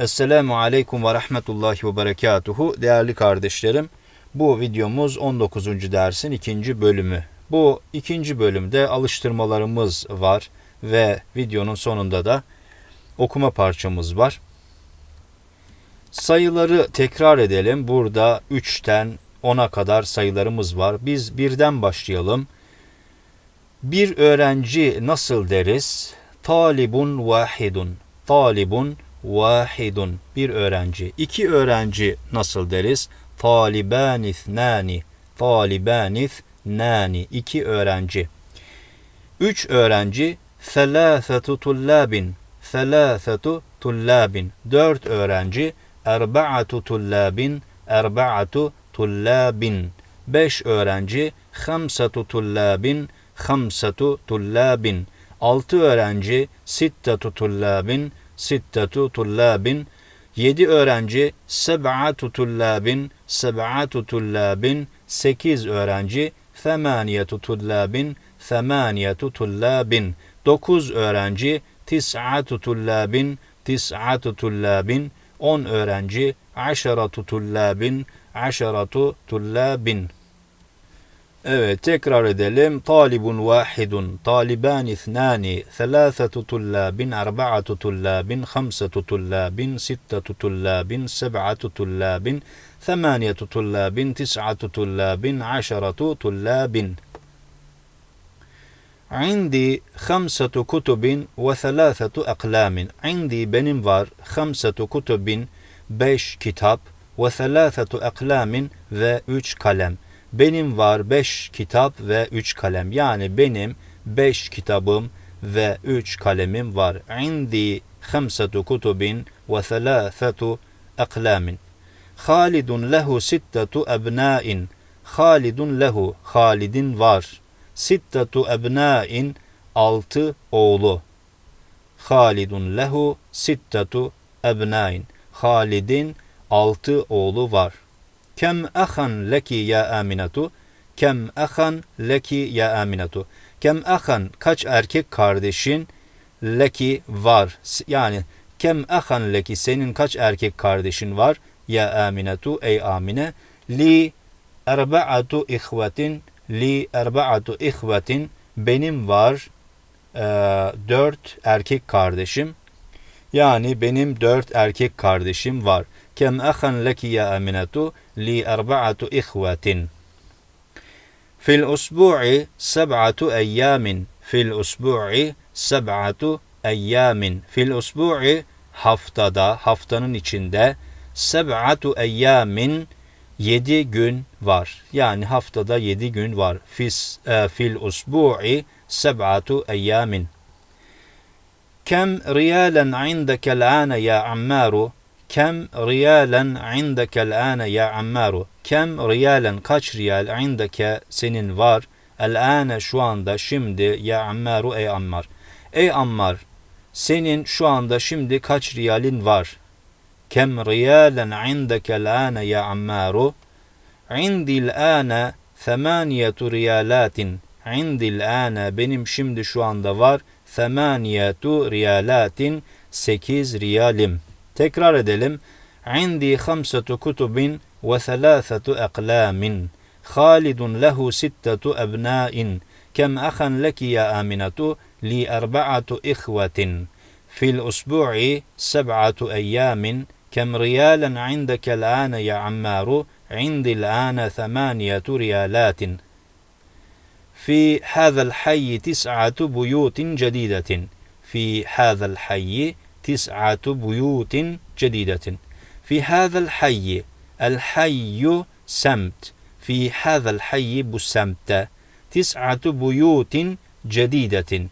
Esselamu Aleyküm ve Rahmetullahi ve Berekatuhu. Değerli kardeşlerim, bu videomuz 19. dersin ikinci bölümü. Bu ikinci bölümde alıştırmalarımız var ve videonun sonunda da okuma parçamız var. Sayıları tekrar edelim. Burada 3'ten 10'a kadar sayılarımız var. Biz birden başlayalım. Bir öğrenci nasıl deriz? Talibun vahidun. Talibun vahidun. Bir öğrenci. İki öğrenci nasıl deriz? Talibanith nani. Talibanith nani. İki öğrenci. Üç öğrenci. Selâfetu tullâbin. Selâfetu tullâbin. Dört öğrenci. Erba'atu tullâbin. Erba'atu tullâbin. Beş öğrenci. Hamsatu tullâbin. Hamsatu tullâbin. Altı öğrenci. Sittetu tullâbin. Sittetu tullâbin. Yedi öğrenci. Seb'atu tullâbin. Seb'atu tullâbin. Sekiz öğrenci. Femaniyetu tullâbin. Femaniyetu tullâbin. Dokuz öğrenci. Tis'atu tullâbin. Tis'atu tullâbin. On öğrenci. Aşaratu tullâbin. Aşaratu tullâbin. Evet tekrar edelim. Talibun vahidun, taliban ithnani, thelâthetu tullâbin, erba'atu tullâbin, hamsetu tullâbin, sittetu tullâbin, seb'atu tullâbin, ثمانية طلاب تسعة طلاب عشرة طلاب عندي خمسة كتب وثلاثة أقلام عندي benim var خمسة كتب beş kitap ve thelâfetu aklamin ve üç kalem. Benim var beş kitap ve üç kalem. Yani benim beş kitabım ve üç kalemim var. İndi kutubin ve thelâfetu aklamin. Halidun lehu sittetu ebnâin. Halidun lehu. Halidin var. Sittetu ebnâin. Altı oğlu. Halidun lehu sittetu ebnâin. Halid'in altı oğlu var. Kem ahan leki ya Aminatu? Kem ahan leki ya Aminatu? Kem ahan kaç erkek kardeşin leki var? Yani kem ahan leki senin kaç erkek kardeşin var? Ya Aminatu ey Amine. Li erba'atu ihvetin li erba'atu ihvetin benim var e, dört erkek kardeşim. Yani benim dört erkek kardeşim var. Kem ahan leki ya Aminatu li erba'atu ihvetin. Fil usbu'i seb'atu eyyamin. Fil usbu'i seb'atu eyyamin. Fil usbu'i haftada, haftanın içinde seb'atu eyyamin yedi gün var. Yani haftada yedi gün var. Fis, e, fil usbu'i seb'atu eyyamin. Kem riyalen indeke l'ane ya ammaru. Kem riyalen indeke l'ane ya ammaru. Kem riyalen kaç riyal indeke senin var. El-ane şu anda şimdi ya ammaru ey ammar. Ey ammar senin şu anda şimdi kaç riyalin var? Kem riyalen indeke el-ane ya ammaru. İndil ane semaniyetu riyalatin. İndil ane benim şimdi şu anda var. Semaniyetu riyalatin. Sekiz riyalim. Tekrar edelim. İndi hamsetu kutubin ve thelâthetu aklamin. Halidun lehu sittetu ebnâin. Kem ahan leki ya aminatu li erba'atu ihvetin. Fil usbu'i seb'atu eyyamin. كم ريالا عندك الآن يا عمار عندي الآن ثمانية ريالات في هذا الحي تسعة بيوت جديدة في هذا الحي تسعة بيوت جديدة. في هذا الحي الحي سمت. في هذا الحي بسمت. تسعة بيوت جديدة.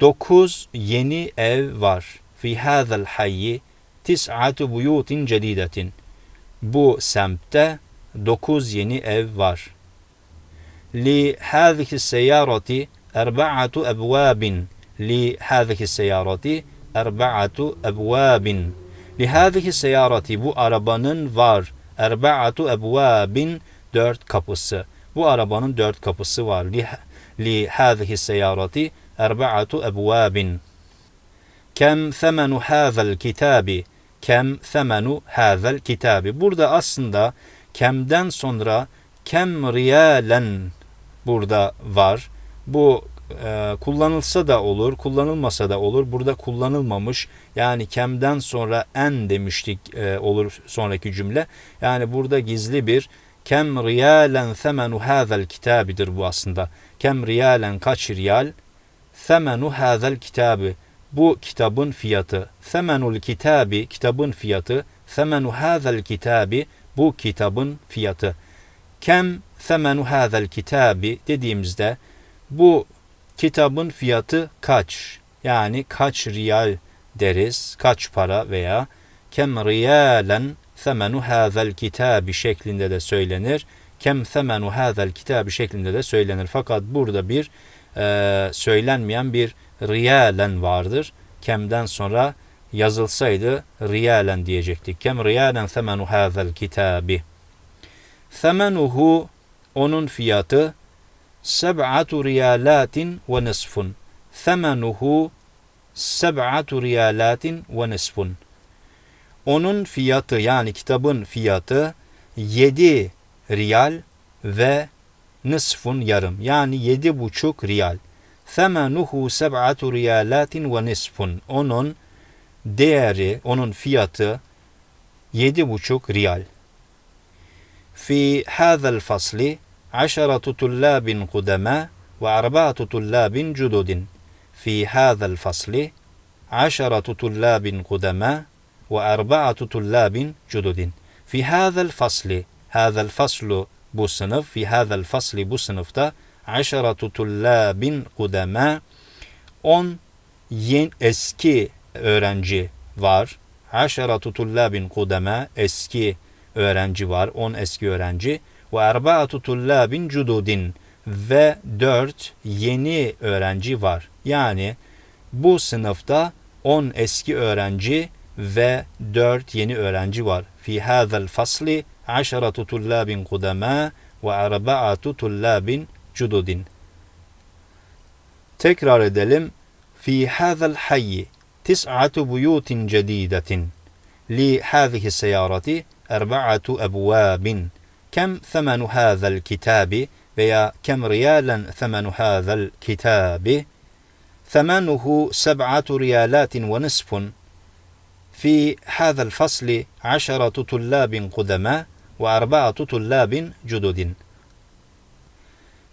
دوكوز يني إف var في هذا الحي تسعة بيوت جديدة. بو سمت دوكوز يني إف var لهذه السيارة أربعة أبواب. لهذه السيارة erba'atu ebvâbin. Li hâzihi seyyarati bu arabanın var. Erba'atu ebvâbin dört kapısı. Bu arabanın dört kapısı var. Li, li hâzihi seyyarati erba'atu ebvâbin. Kem femenu hâzel kitabi kem semenu hazel kitabi. Burada aslında kemden sonra kem riyalen burada var. Bu e, kullanılsa da olur, kullanılmasa da olur. Burada kullanılmamış. Yani kemden sonra en demiştik e, olur sonraki cümle. Yani burada gizli bir kem riyalen semenu hazel kitabidir bu aslında. Kem riyalen kaç riyal? Semenu hazel kitabı. Bu kitabın fiyatı. Semenul kitabi kitabın fiyatı. Semenu hazel kitabi bu kitabın fiyatı. Kem semenu hazel kitabi dediğimizde bu kitabın fiyatı kaç? Yani kaç riyal deriz, kaç para veya kem riyalen semenu hazel kitabi şeklinde de söylenir. Kem semenu hazel kitabi şeklinde de söylenir. Fakat burada bir e, söylenmeyen bir riyalen vardır. Kemden sonra yazılsaydı riyalen diyecektik. Kem riyalen semenu hazel kitabi. Semenuhu onun fiyatı seb'atu riyalatin ve nisfun. Semenuhu seb'atu riyalatin ve nisfun. Onun fiyatı yani kitabın fiyatı 7 riyal ve nisfun yarım yani yedi buçuk riyal. Semenuhu seb'atu riyalatin ve nisfun. Onun değeri, onun fiyatı yedi buçuk riyal. Fi hâzel fasli aşaratu tullâbin kudemâ ve arba'atu tullâbin cududin. Fi hâzel fasli aşaratu tullâbin kudemâ ve arba'atu tullâbin cududin. Fi hâzel fasli, hâzel faslu bu sınıf, fi hâzel fasli bu sınıfta aşaratu tullâbin kudemâ 10 yen eski öğrenci var. Aşaratu tullâbin kudemâ eski öğrenci var. 10 eski öğrenci. Ve erba'atu tullâbin cududin ve 4 yeni öğrenci var. Yani bu sınıfta 10 eski öğrenci ve 4 yeni öğrenci var. Fi hâzel fasli aşaratu tullâbin kudemâ ve erba'atu tullâbin cududin. Tekrar edelim. Fi hâzel hayyi tis'atu buyutin cedidetin. Li hâzihi seyarati erba'atu ebvâbin. كم ثمن هذا الكتاب؟ بيا كم ريالا ثمن هذا الكتاب؟ ثمنه سبعة ريالات ونصف. في هذا الفصل عشرة طلاب قدماء وأربعة طلاب جدد.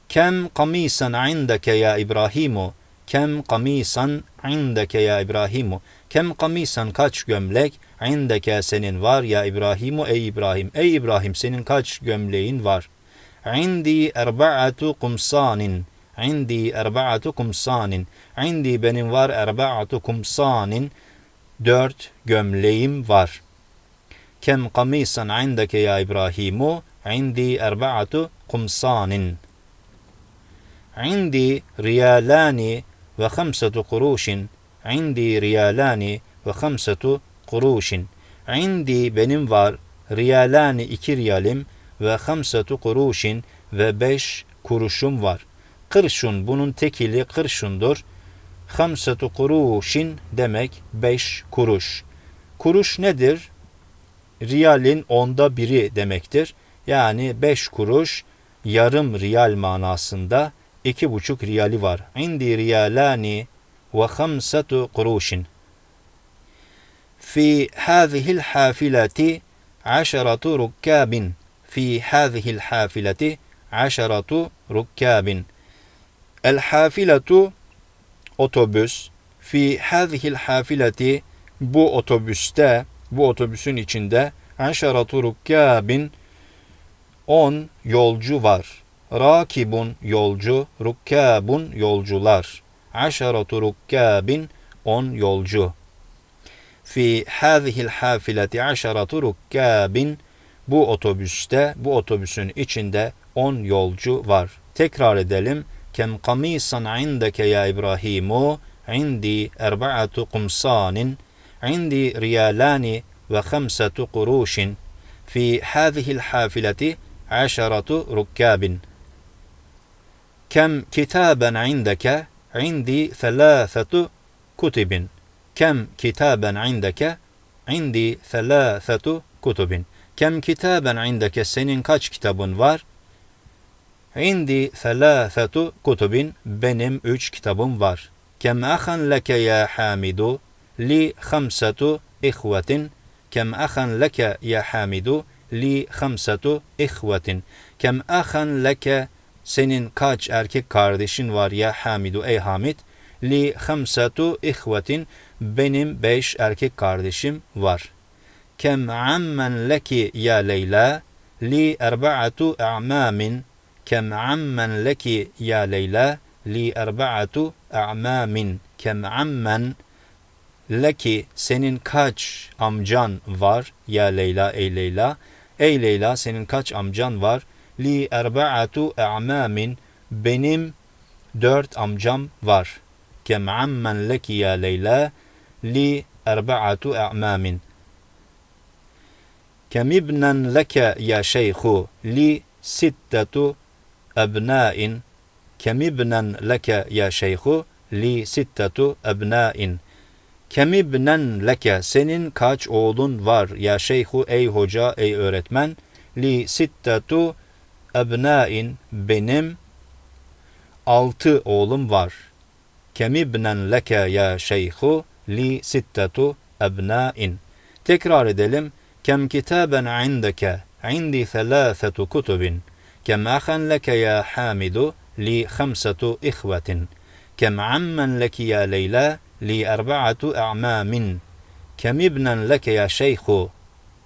كم قميصا عندك يا إبراهيم؟ Kem kamisan indeke ya İbrahimu. Kem kamisan kaç gömlek indeke senin var ya İbrahimu ey İbrahim. Ey İbrahim senin kaç gömleğin var? İndi erba'atu kumsanin. İndi erba'atu kumsanin. İndi benim var erba'atu kumsanin. Dört gömleğim var. Kem kamisan indeke ya İbrahimu. İndi erba'atu kumsanin ve hamsetu kuruşin indi riyalani ve hamsetu kuruşin indi benim var riyalani iki riyalim ve hamsetu kuruşin ve beş kuruşum var. Kırşun bunun tekili kırşundur. Hamsetu kuruşin demek beş kuruş. Kuruş nedir? Riyalin onda biri demektir. Yani beş kuruş yarım riyal manasında iki buçuk riyali var. İndi riyalani ve hamsatu kuruşin. Fi hâzihil hafileti aşaratu rukkabin. Fi hâzihil hafileti aşaratu rukkabin. El hafiletu otobüs. Fi hâzihil hafileti bu otobüste, bu otobüsün içinde aşaratu rukkabin on yolcu var. Rakibun yolcu, rukkabun yolcular. Aşaratu rukkabin on yolcu. Fi hâzihil hafileti aşaratu rukkabin bu otobüste, bu otobüsün içinde on yolcu var. Tekrar edelim. Kem kamisan indeke ya İbrahimu indi erba'atu kumsanin indi riyalani ve khamsatu kuruşin fi hâzihil hafileti aşaratu rukkabin. Kem kitaben indeke? İndi thelâthetu kutibin. Kem kitaben indeke? indi thelâthetu kutubin. Kem kitaben indeke senin kaç kitabın var? İndi thelâthetu kutubin. Benim üç kitabım var. Kem ahan leke ya hamidu? Li khamsatu ihvetin. Kem ahan leke ya hamidu? Li khamsatu ihvetin. Kem ahan leke senin kaç erkek kardeşin var ya Hamidu ey Hamid? Li hamsatu ihvetin benim beş erkek kardeşim var. Kem ammen leki ya Leyla? Li erba'atu a'mamin. Kem ammen leki ya Leyla? Li erba'atu a'mamin. Kem ammen leki senin kaç amcan var ya Leyla ey Leyla? Ey Leyla senin kaç amcan var? Li erba'atu a'mamin. Benim dört amcam var. Kem ammen leki ya Leyla. Li erba'atu a'mamin. Kem ibnen leke ya şeyhu. Li sittetu ebnain. Kem ibnen leke ya şeyhu. Li sittetu ebnain. Kem ibnen leke senin kaç oğlun var ya şeyhu ey hoca ey öğretmen. Li sittetu ebnain benim altı oğlum var. Kemibnen leke ya şeyhu li sittetu ebnain. Tekrar edelim. Kem kitaben indeke indi thelâthetu kutubin. Kem ahan leke ya hamidu li khamsatu ihvetin. Kem ammen leki ya leyla li erba'atu a'mamin. Kem ibnen leke ya şeyhu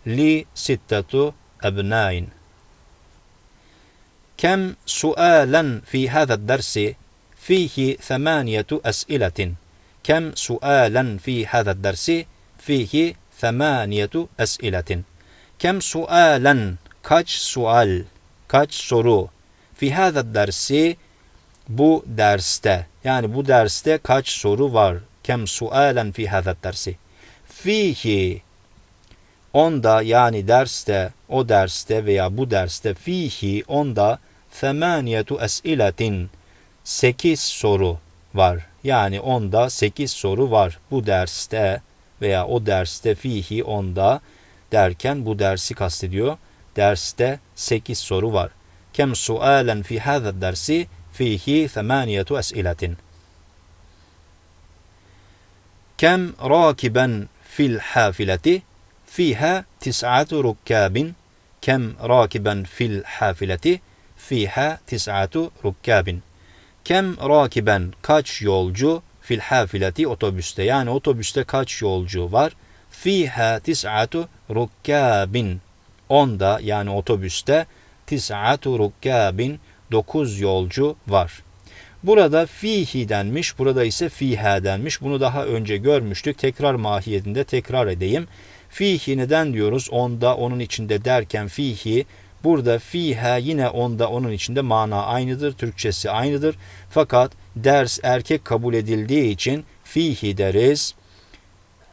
li sittetu ebnain. كم سؤالا في هذا الدرس فيه ثمانية أسئلة كم سؤالا في هذا الدرس فيه ثمانية أسئلة كم سؤالا kaç sual kaç soru fi hada dersi bu derste yani bu derste kaç soru var kem sualen fi hada dersi fihi onda yani derste o derste veya bu derste fihi onda femaniyetu es'iletin sekiz soru var. Yani onda sekiz soru var. Bu derste veya o derste fihi onda derken bu dersi kastediyor. Derste sekiz soru var. Kem sualen fi hâzâ dersi fihi femaniyetu es'iletin. Kem rakiben fil hafileti fiha tis'atu rukkabin. Kem rakiben fil hafileti fiha tis'atu rukkabin. Kem rakiben kaç yolcu fil hafileti otobüste yani otobüste kaç yolcu var? Fiha tis'atu rukkabin. Onda yani otobüste tis'atu rukkabin dokuz yolcu var. Burada fihi denmiş, burada ise fiha denmiş. Bunu daha önce görmüştük. Tekrar mahiyetinde tekrar edeyim. Fihi neden diyoruz? Onda, onun içinde derken fihi Burada fiha yine onda onun içinde mana aynıdır. Türkçesi aynıdır. Fakat ders erkek kabul edildiği için fihi deriz.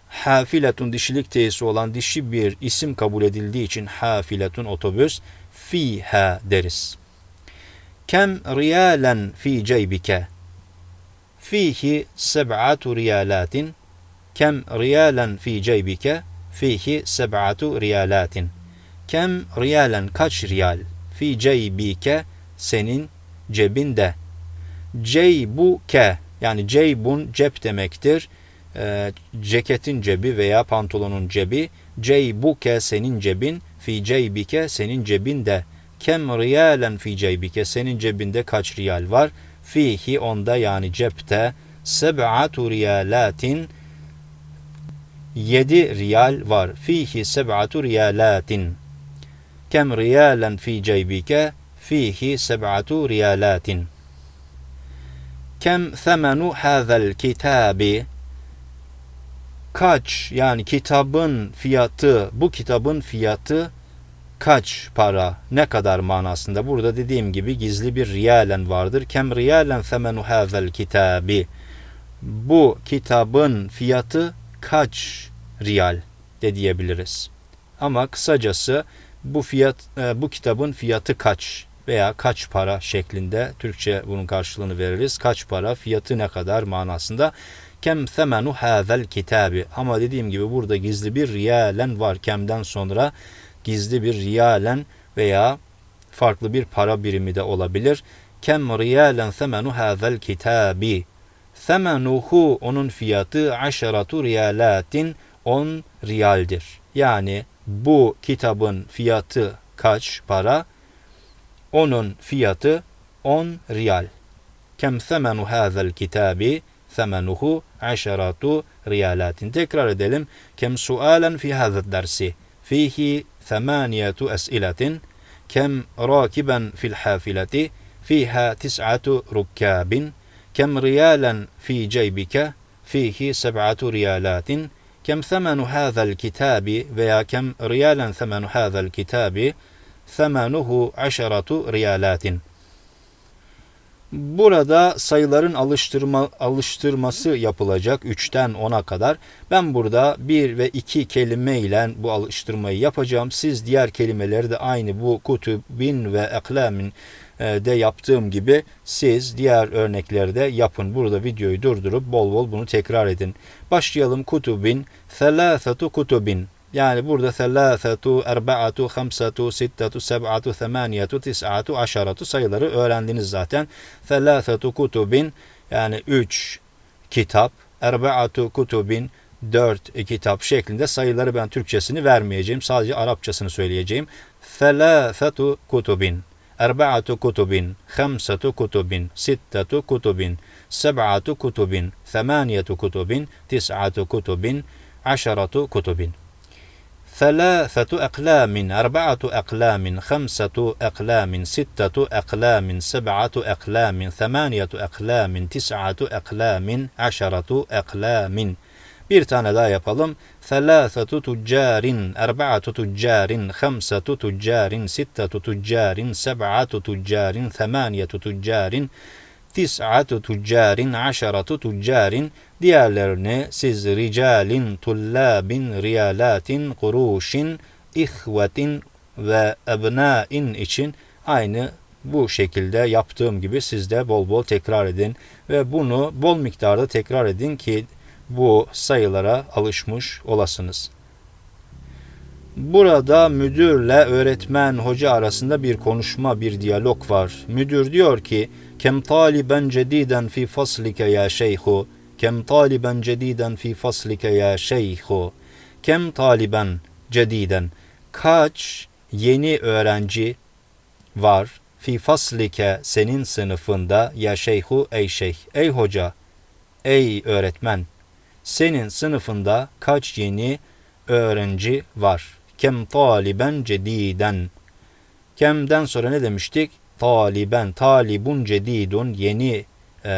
Hafiletun dişilik teyisi olan dişi bir isim kabul edildiği için hafiletun otobüs fiha deriz. Kem riyalen fi ceybike fihi seb'atu riyalatin kem riyalen fi ceybike fihi seb'atu riyalatin Kem riyalen kaç riyal fi ceybike senin cebinde. Ceybuke yani ceybun cep demektir. E, ceketin cebi veya pantolonun cebi. Ceybuke senin cebin. Fi ceybike senin cebinde. Kem riyalen fi ceybike senin cebinde kaç riyal var? Fihi onda yani cepte. Seb'atu riyalatin yedi riyal var. Fihi seb'atu riyalatin. Kem riyalen fi ceybike fihi seb'atu riyalatin. Kem semenu hazel kitabi kaç yani kitabın fiyatı bu kitabın fiyatı kaç para ne kadar manasında burada dediğim gibi gizli bir riyalen vardır. Kem riyalen semenu hazel kitabi bu kitabın fiyatı kaç riyal de diyebiliriz. Ama kısacası bu fiyat e, bu kitabın fiyatı kaç veya kaç para şeklinde Türkçe bunun karşılığını veririz. Kaç para, fiyatı ne kadar manasında. kem semenu hazel kitabi. Ama dediğim gibi burada gizli bir riyalen var. Kemden sonra gizli bir riyalen veya farklı bir para birimi de olabilir. Kem riyalen semenu hazel kitabi. Semenuhu onun fiyatı aşaratu riyalatin 10 riyaldir. Yani bu kitabın fiyatı kaç para? Onun fiyatı 10 riyal. Kem semenu hazel kitabi? Semenuhu aşaratu riyalatin. Tekrar edelim. Kem sualen fi hazel dersi? Fihi ثمانية أسئلة كم راكبا في الحافلة فيها تسعة ركاب كم ريالا في جيبك فيه سبعة ريالات kem semenu hazel kitabi veya kem riyalen semenu hazel kitabi semenuhu aşeratu riyalatin. Burada sayıların alıştırma, alıştırması yapılacak 3'ten 10'a kadar. Ben burada 1 ve 2 kelime ile bu alıştırmayı yapacağım. Siz diğer kelimeleri de aynı bu kutubin ve eklamin de yaptığım gibi siz diğer örnekleri de yapın. Burada videoyu durdurup bol bol bunu tekrar edin. Başlayalım kutubin. Thelâthetu kutubin. Yani burada selâfetu, erba'atu, hamsatu, sittatu, seb'atu, themaniyatu, tis'atu, aşaratu sayıları öğrendiniz zaten. Selâfetu kutubin yani üç kitap, erba'atu kutubin dört kitap şeklinde sayıları ben Türkçesini vermeyeceğim. Sadece Arapçasını söyleyeceğim. Selâfetu kutubin. أربعة كتب خمسة كتب ستة كتب سبعة كتب ثمانية كتب تسعة كتب عشرة كتب. ثلاثة أقلام أربعة أقلام خمسة أقلام ستة أقلام سبعة أقلام ثمانية أقلام تسعة أقلام عشرة أقلام. Bir tane daha yapalım. Thelâthetu tüccarin, erba'atu tüccarin, hamsatu tüccarin, sittatu tüccarin, seb'atu tüccarin, themaniyetu tüccarin, tis'atu tüccarin, aşaratu tüccarin, diğerlerini siz ricalin, tullabin, riyalatin, kuruşin, ihvetin ve ebnain için aynı bu şekilde yaptığım gibi siz de bol bol tekrar edin ve bunu bol miktarda tekrar edin ki bu sayılara alışmış olasınız. Burada müdürle öğretmen hoca arasında bir konuşma, bir diyalog var. Müdür diyor ki: "Kem taliben cediden fi faslike ya şeyhu." Kem taliben cediden fi faslike ya şeyhu. Kem taliben cediden. Kaç yeni öğrenci var fi faslike senin sınıfında ya şeyhu ey şeyh. Ey hoca, ey öğretmen. Senin sınıfında kaç yeni öğrenci var? Kem taliben cediden. Kem'den sonra ne demiştik? Taliben, talibun cedidun yeni e,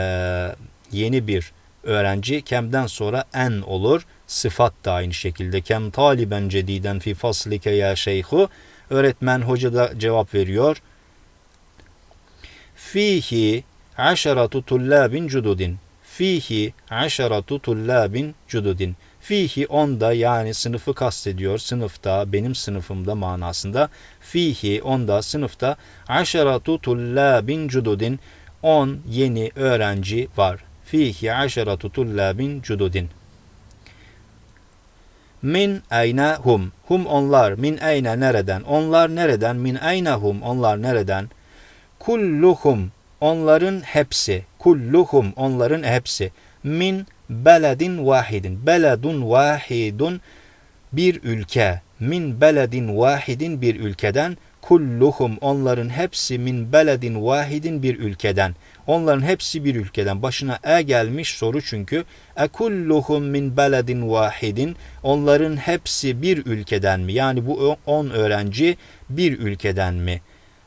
yeni bir öğrenci. Kem'den sonra en olur. Sıfat da aynı şekilde. Kem taliben cediden fi faslike ya şeyhu. Öğretmen hoca da cevap veriyor. Fihi aşaratu tullabin cududin. Fihi aşaratu tullabin cududin. Fihi onda yani sınıfı kastediyor. Sınıfta, benim sınıfımda manasında. Fihi onda sınıfta aşaratu tullabin cududin. On yeni öğrenci var. Fihi aşaratu tullabin cududin. Min ayna hum. Hum onlar. Min ayna nereden? Onlar nereden? Min ayna hum. Onlar nereden? Kulluhum. Onların hepsi. Kulluhum. Onların hepsi. Min beledin vahidin. Beledun vahidun bir ülke. Min beledin vahidin bir ülkeden. Kulluhum onların hepsi min beledin vahidin bir ülkeden. Onların hepsi bir ülkeden. Başına e gelmiş soru çünkü. E kulluhum min beledin vahidin. Onların hepsi bir ülkeden mi? Yani bu 10 öğrenci bir ülkeden mi?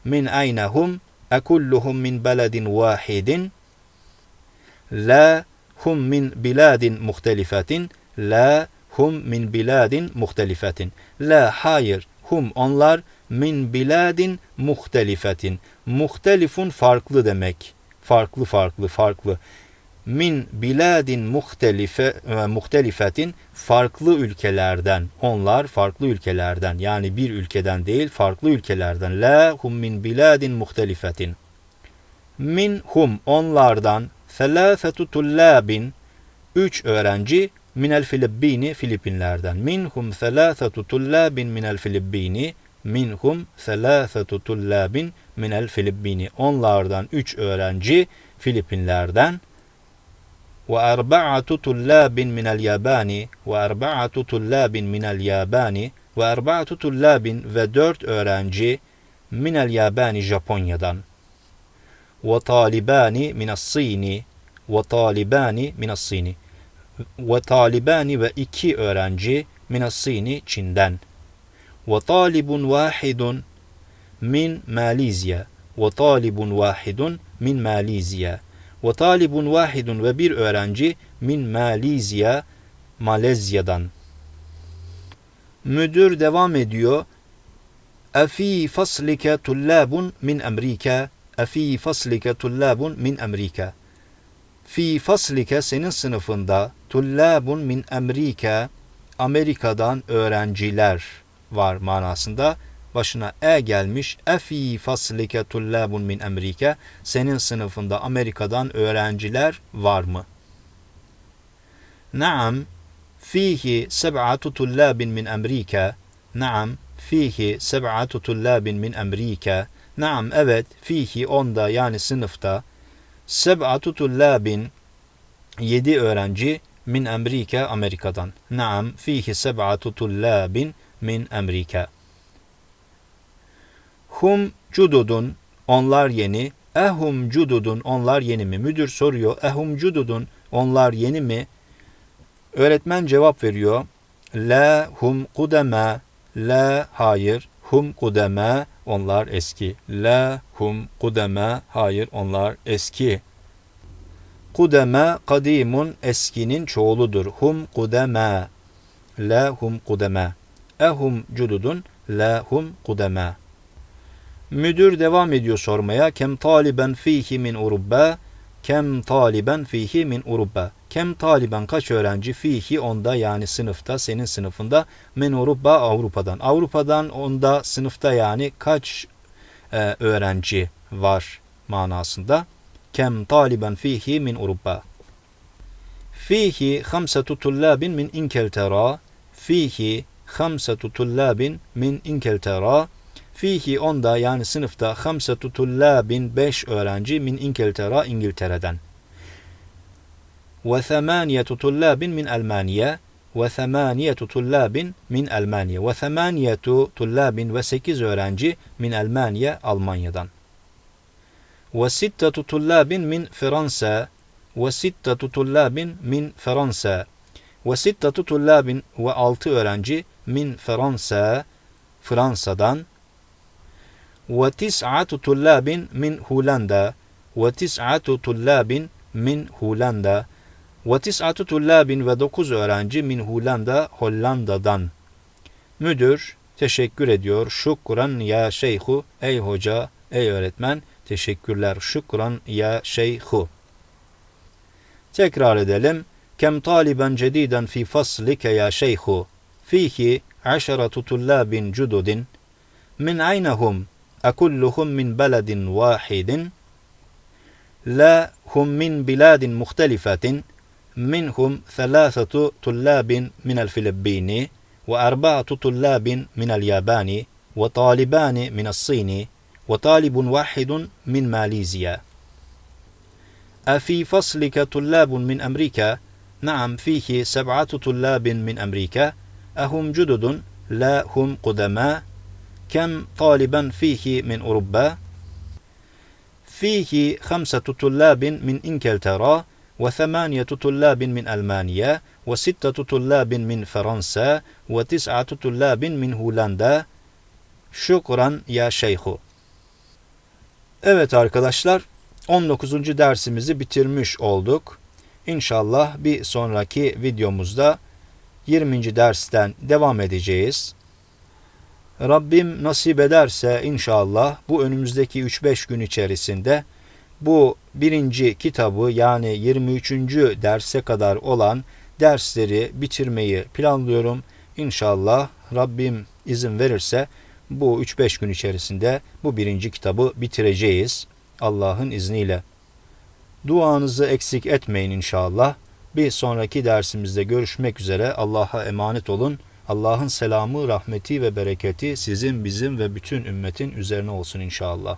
Min aynahum? E kulluhum min beledin vahidin. La hum min biladin muhtelifetin. La hum min biladin muhtelifetin. La hayır. Hum onlar min biladin muhtelifetin. Muhtelifun farklı demek. Farklı farklı farklı. Min biladin muhtelife, e, muhtelifetin farklı ülkelerden. Onlar farklı ülkelerden. Yani bir ülkeden değil farklı ülkelerden. La hum min biladin muhtelifetin. Min hum onlardan selâfetu tullâbin 3 öğrenci minel Filippini Filipinlerden. Minhum thelâthetu tullâbin minel Filippini. Minhum thelâthetu tullâbin minel Filippini. Onlardan 3 öğrenci Filipinlerden. Ve erba'atu tullâbin minel Yabani. Ve erba'atu tullâbin minel Yabani. Ve erba'atu tullâbin ve 4 öğrenci minel Yabani Japonya'dan. وطالبان من الصين وطالبان من الصين. وطالبان وإكي أورانجي من الصين چندان وطالب واحد من ماليزيا. وطالب واحد من ماليزيا. وطالب واحد وبير أورانجي من ماليزيا ماليزيادان مدير devam ediyor. أفي فصلك طلاب من أمريكا؟ Efi faslike tullabun min Amerika. Fi faslike senin sınıfında tullabun min Amerika Amerika'dan öğrenciler var manasında. Başına e gelmiş. Efi faslike tullabun min Amerika senin sınıfında Amerika'dan öğrenciler var mı? Naam fihi seb'atu tullabin min Amerika. Naam fihi seb'atu tullabin min Amerika. Naam evet fihi onda yani sınıfta Seb'atu tullabin yedi öğrenci min Amerika Amerika'dan. Naam fihi seb'atu tullabin min Amerika. Hum cududun onlar yeni. Ehum cududun onlar yeni mi? Müdür soruyor. Ehum cududun onlar yeni mi? Öğretmen cevap veriyor. La hum kudema. La hayır. Hum kudema onlar eski. La hum kudema hayır onlar eski. Kudema kadimun eskinin çoğuludur. Hum kudema. La hum kudema. Ehum cududun la hum kudema. Müdür devam ediyor sormaya. Kem taliben fihi min urubba. Kem taliben fihi min urubba. Kem taliben kaç öğrenci fihi onda yani sınıfta senin sınıfında min urubba Avrupa'dan. Avrupa'dan onda sınıfta yani kaç e, öğrenci var manasında. Kem taliben fihi min urubba. Fihi hamsetu tullabin min inkeltera. Fihi hamsetu tullabin min inkeltera. Fihi onda yani sınıfta hamsetu tullabin beş öğrenci min inkeltera İngiltere'den. Ve semaniyetu tullabin min Almanya ve semaniyetu tullabin min Almanya ve semaniyetu tullabin ve sekiz öğrenci min Almanya Almanya'dan. Ve sittetu tullabin min Fransa ve sittetu tullabin min Fransa ve sittetu tullabin ve altı öğrenci min Fransa Fransa'dan ve tis'atu tullabin min Hollanda ve tis'atu tullabin min Hollanda ve tis'atu tullabin ve dokuz öğrenci min Hollanda Hollanda'dan. Müdür teşekkür ediyor. Şükran ya şeyhu ey hoca ey öğretmen teşekkürler. Şükran ya şeyhu. Tekrar edelim. Kem taliben cediden fi faslike ya şeyhu. Fihi aşaratu tullabin cududin. Min aynahum أكلهم من بلد واحد. لا هم من بلاد مختلفة. منهم ثلاثة طلاب من الفلبين وأربعة طلاب من اليابان وطالبان من الصين وطالب واحد من ماليزيا. أفي فصلك طلاب من أمريكا؟ نعم فيه سبعة طلاب من أمريكا. أهم جدد؟ لا هم قدماء كم طالبا فيه من أوروبا فيه خمسة طلاب من إنجلترا وثمانية طلاب من ألمانيا وستة طلاب من فرنسا وتسعة طلاب من هولندا Şükran ya şeyhu. Evet arkadaşlar 19. dersimizi bitirmiş olduk. İnşallah bir sonraki videomuzda 20. dersten devam edeceğiz. Rabbim nasip ederse inşallah bu önümüzdeki 3-5 gün içerisinde bu birinci kitabı yani 23. derse kadar olan dersleri bitirmeyi planlıyorum. İnşallah Rabbim izin verirse bu 3-5 gün içerisinde bu birinci kitabı bitireceğiz Allah'ın izniyle. Duanızı eksik etmeyin inşallah. Bir sonraki dersimizde görüşmek üzere. Allah'a emanet olun. Allah'ın selamı, rahmeti ve bereketi sizin, bizim ve bütün ümmetin üzerine olsun inşallah.